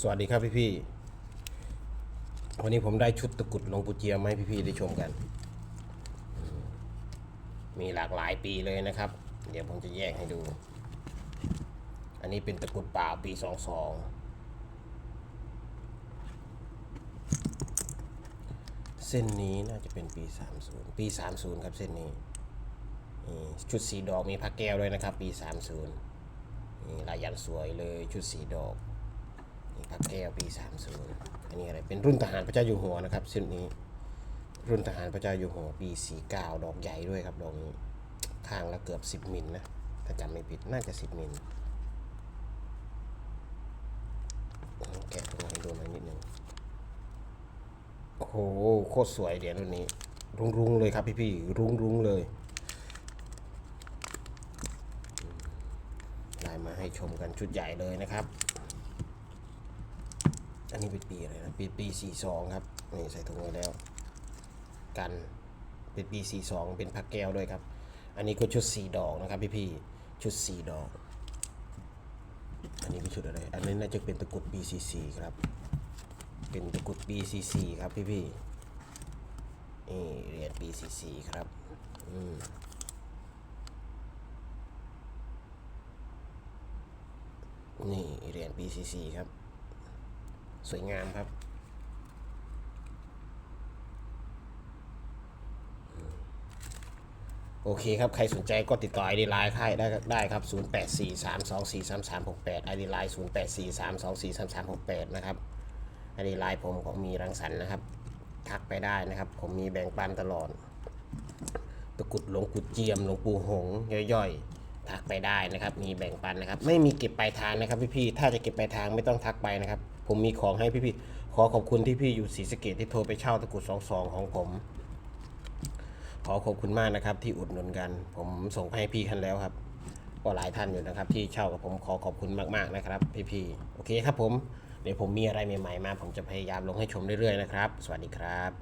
สวัสดีครับพี่พี่วันนี้ผมได้ชุดตะกรุดหลวงปู่เจียมาให้พี่พี่ได้ชมกัน มีหลากหลายปีเลยนะครับ เดี๋ยวผมจะแยกให้ดู อันนี้เป็นตะกรุดป่าปีสองสองเส้นนี้น่าจะเป็นปี 30 ปี 30 ครับเส้นนี้ ชุดสีดอกมีพักแก้วด้วยนะครับ ปี 30นี่ลายยันสวยเลยชุดสีดอก นี่พระแก้วปี30อันนี้อะไร เป็นรุ่นทหารพระเจ้าอยู่หัวนะครับเส้นนี้ รุ่นทหารพระเจ้าอยู่หัวปี49ดอกใหญ่ด้วยครับดอกนี้ข้างละเกือบ 10มิลนะ ถ้าจำไม่ผิดน่าจะ 10มิลแกะตรงไหนดูหน่อยนิดนึงโอ้โหโคตรสวยเหรียญรุ่นนี้ รุ้งๆเลยครับพี่ๆรุ้งๆเลยได้มาให้ชมกันชุดใหญ่เลยนะครับ อันนี้เป็นปีอะไรนะปีปีสี่สองครับนี่ใส่ถุงไว้แล้ว กันเป็นปีสี่สองเป็นพักแก้วด้วยครับ อันนี้ก็ชุดสี่ดอกนะครับพี่พี่ๆชุดสี่ดอก อันนี้เป็นชุดอะไร อันนี้น่าจะเป็นตะกรุดปีสี่สี่ครับ เป็นตะกรุดปีสี่สี่ครับพี่พี่ๆนี่เหรียญปีสี่สี่ครับอืมนี่เหรียญปีสี่สี่ครับ สวยงามครับ โอเคครับ ใครสนใจก็ติดต่อไอดีไลน์ค่ายได้ได้ครับ 0843243368ไอดีไลน์0843243368 นะครับไอดีไลน์ผมของมีรังสรรค์นะครับ ทักไปได้นะครับ ผมมีแบ่งปันตลอดตะกุดหลวงปู่เจียมหลวงปู่หงย่อยๆ ทักไปได้นะครับ มีแบ่งปันนะครับ ไม่มีเก็บปลายทางนะครับพี่ๆถ้าจะเก็บปลายทางไม่ต้องทักไปนะครับ ผมมีของให้พี่ๆขอขอบคุณที่พี่อยู่ศรีสะเกดที่โทรไปเช่าตะกรุดสองสองของผม ขอขอบคุณมากนะครับที่อุดหนุนกัน ผมส่งไปให้พี่ท่านแล้วครับ ก็หลายท่านอยู่นะครับ ที่เช่ากับผมขอขอบคุณมากๆนะครับ พี่ๆโอเคครับผมเดี๋ยวผมมีอะไรใหม่ๆมา ผมจะพยายามลงให้ชมเรื่อยๆนะครับ สวัสดีครับ